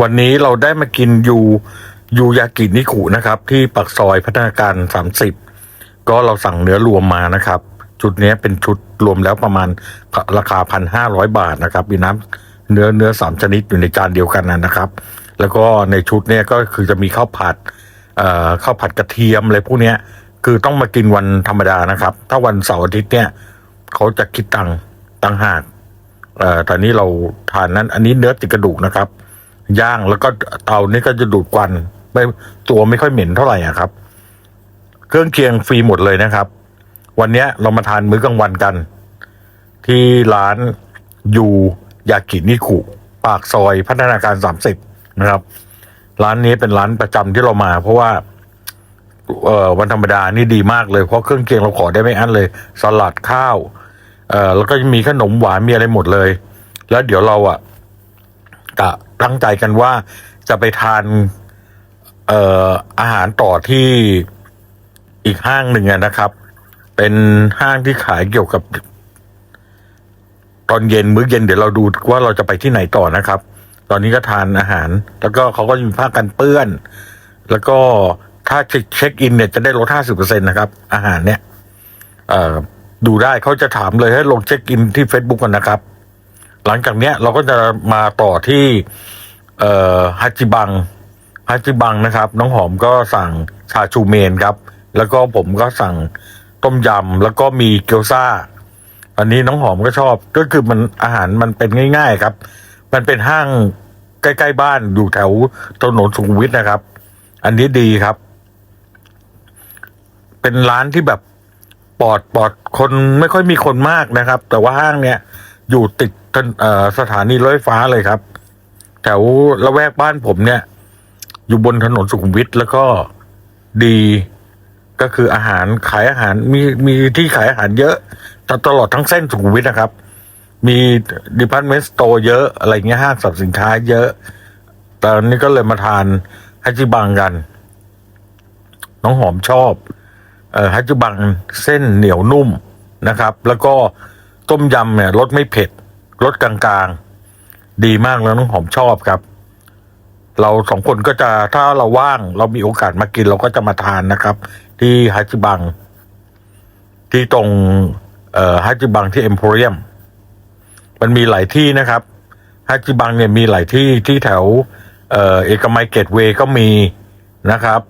วันนี้เราได้มากินยูยูยากินิคุนะครับ ที่ปักซอยพัฒนาการสามสิบก็เราสั่งเนื้อรวมมานะครับ ชุดนี้เป็นชุดรวมแล้วประมาณราคาพันห้าร้อยบาทนะครับมีน้ำเนื้อเนื้อสามชนิดอยู่ในจานเดียวกันนะครับ แล้วก็ในชุดเนี้ยก็คือจะมีข้าวผัดข้าวผัดกระเทียมอะไรพวกเนี้ยคือต้องมากินวันธรรมดานะครับ ถ้าวันเสาร์อาทิตย์เนี่ยเขาจะคิดตังตังหากเอ่นนี้เราทานนั้น อันนี้เนื้อติดกระดูกนะครับ ย่างแล้วก็เตานี่ก็จะดูดควันไม่ตัวไม่ค่อยเหม็นเท่าไหร่อะครับ เครื่องเคียงฟรีหมดเลยนะครับ วันนี้เรามาทานมื้อกลางวันกัน ที่ร้านยูยากินิคุปากซอยพัฒนาการสามสิบนะครับ ร้านนี้เป็นร้านประจำที่เรามา เพราะว่าเอ่อวันธรรมดานี่ดีมากเลยเพราะเครื่องเคียงเราขอได้ไม่อั้นเลย สลัดข้าว เอ่อแล้วก็มีขนมหวานมีอะไรหมดเลย แล้วเดี๋ยวเราอะ กะตั้งใจกันว่าจะไปทานเอ่ออาหารต่อที่อีกห้างหนึ่งนะครับ เป็นห้างที่ขายเกี่ยวกับ ตอนเย็นมื้อเย็นเดี๋ยวเราดูว่าเราจะไปที่ไหนต่อนะครับ ตอนนี้ก็ทานอาหาร แล้วก็เขาก็มีผ้ากันเปื้อน แล้วก็ถ้าเช็คอินเนี่ยจะได้ลดห้าสิบเปอร์เซ็นนะครับ อาหารเนี่ยดูได้เขาจะถามเลยให้ลงเช็คอินที่ Facebook กันนะครับ หลังจากเนี้ยเราก็จะมาต่อที่เอ่อฮัจิบังฮัจิบังนะครับ น้องหอมก็สั่งชาชูเมนครับ แล้วก็ผมก็สั่งต้มยำแล้วก็มีเกี๊ยวซ่า อันนี้น้องหอมก็ชอบก็คือมันอาหารมันเป็นง่าย ๆครับ มันเป็นห้างใกล้ๆบ้านอยู่แถวถนนสุขุมวิทนะครับ อันนี้ดีครับ เป็นร้านที่แบบปลอดปลอดคนไม่ค่อยมีคนมากนะครับ แต่ว่าห้างเนี้ย อยู่ติดสถานีรถไฟฟ้าเลยครับ แถวละแวกบ้านผมเนี่ย อยู่บนถนนสุขุมวิทแล้วก็ดีก็คืออาหารขายอาหารมีมีที่ขายอาหารเยอะตตลอดทั้งเส้นสุขุมวิทนะครับ มีดิพาร์ตเมนต์สโตร์เยอะอะไรเงี้ยห้างสรรพสินค้าเยอะ ตอนนี้ก็เลยมาทานฮัจิบังกัน น้องหอมชอบ เอ่อฮัจิบังเส้นเหนียวนุ่มนะครับ แล้วก็ ต้มยำเนี่ยรสไม่เผ็ดรสกลางๆ ดีมากแล้วน้องหอมชอบครับ เราสองคนก็จะถ้าเราว่างเรามีโอกาสมากินเราก็จะมาทานนะครับ ที่ฮัจิบัง ที่ตรงเอ่อฮัจิบังที่เอ็มโพเรียม มันมีหลายที่นะครับฮัจิบังเนี่ยมีหลายที่ที่แถวเอ่อเอกมัยเกตเวย์ก็มีนะครับ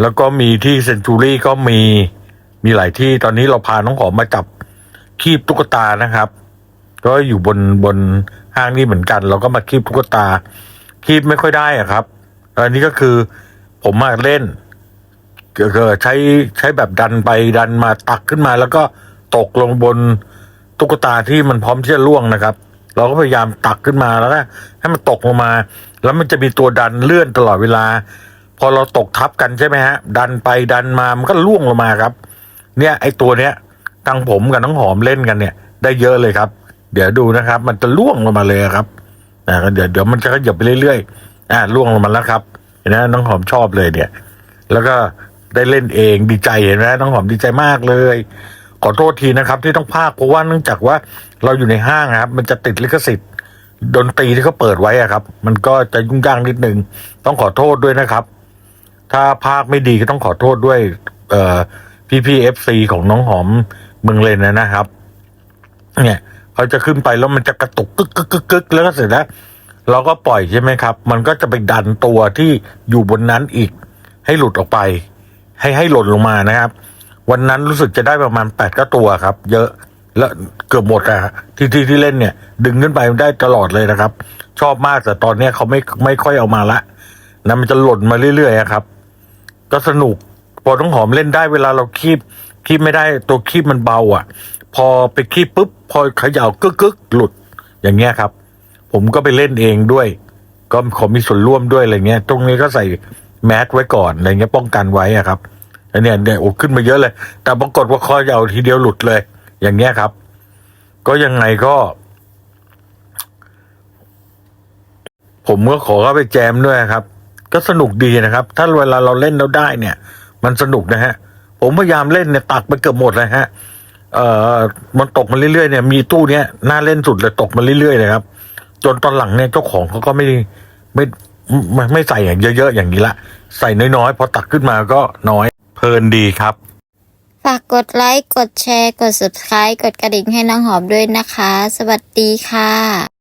แล้วก็มีที่เซนจูรี่ก็มีมีหลายที่ตอนนี้เราพาน้องหอมมาจับ คีบตุ๊กตานะครับ ก็อยู่บนบนห้างนี้เหมือนกัน เราก็มาคีบตุ๊กตา คีบไม่ค่อยได้อะครับอันนี้ก็คือผมมาเล่นเกิดใช้ใช้แบบดันไปดันมาตักขึ้นมา แล้วก็ตกลงบนตุ๊กตาที่มันพร้อมที่จะล่วงนะครับ เราก็พยายามตักขึ้นมาแล้วก็ให้มันตกลงมา แล้วมันจะมีตัวดันเลื่อนตลอดเวลา พอเราตกทับกันใช่ไหมฮะ ดันไปดันมามันก็ล่วงลงมาครับ เนี่ยไอตัวเนี้ย ทั้งผมกับน้องหอมเล่นกันเนี่ย ได้เยอะเลยครับ เดี๋ยวดูนะครับ มันจะล่วงลงมาเลยครับอ่าเดี๋ยวเดี๋ยวมันจะขยับไปเรื่อยๆอ่าล่วงลงมาแล้วครับเห็นไหมน้องหอมชอบเลยเนี่ย แล้วก็ได้เล่นเองดีใจเห็นไหมน้องหอมดีใจมากเลยขอโทษทีนะครับ ที่ต้องพากเพราะว่าเนื่องจากว่าเราอยู่ในห้างครับ มันจะติดลิขสิทธิ์ดนตรีที่เขาเปิดไว้อะครับ มันก็จะยุ่งยากนิดนึงต้องขอโทษด้วยนะครับ ถ้าภาคไม่ดีก็ต้องขอโทษด้วย เอ่อพี่พีเอฟซีของน้องหอม มืองเลนนะครับ เนี่ยเขาจะขึ้นไปแล้วมันจะกระตุกกึกกึกกึกกึกแล้วก็เสร็จแล้วเราก็ปล่อยใช่ไหมครับ มันก็จะไปดันตัวที่อยู่บนนั้นอีก ให้หลุดออกไป ให้ให้หล่นลงมานะครับ วันนั้นรู้สึกจะได้ประมาณแปดก็ตัวครับ เยอะแล้วเกือบหมดอะที่ที่ที่เล่นเนี่ย ดึงขึ้นไปได้ตลอดเลยนะครับ ชอบมากแต่ตอนเนี้ยเขาไม่ไม่ค่อยเอามาละนะมันจะหล่นมาเรื่อยๆครับ ก็สนุกพอต้องหอมเล่นได้เวลาเราคีบ คีบไม่ได้ตัวคีบมันเบาอะ พอไปคีบปุ๊บพอเขย่ากึกกึกหลุดอย่างเงี้ยครับ ผมก็ไปเล่นเองด้วย ก็ขอมีส่วนร่วมด้วยอะไรเงี้ย ตรงนี้ก็ใส่แมสไว้ก่อนอะไรเงี้ยป้องกันไว้อะครับอันเนี้ยเนี่ยโอ้ขึ้นมาเยอะเลย แต่ปรากฏว่าคอยาวทีเดียวหลุดเลย อย่างเงี้ยครับ ก็ยังไงก็ ผมก็ขอเข้าไปแจมด้วยครับ ก็สนุกดีนะครับ ถ้าเวลาเราเล่นแล้วได้เนี่ย มันสนุกนะฮะ ผมพยายามเล่นเนี่ยตักไปเกือบหมดเลยฮะ เอ่อมันตกมาเรื่อยๆเนี่ยมีตู้เนี้ยน่าเล่นสุดเลยตกมาเรื่อยๆเลยครับ จนตอนหลังเนี่ยเจ้าของเขาก็ไม่ไม่ไม่ไม่ใส่อย่างเยอะๆอย่างนี้ละ ใส่น้อยๆพอตักขึ้นมาก็น้อยเพลินดีครับ ฝากกดไลค์ กดแชร์ กด subscribe กดกระดิ่งให้น้องหอมด้วยนะคะ สวัสดีค่ะ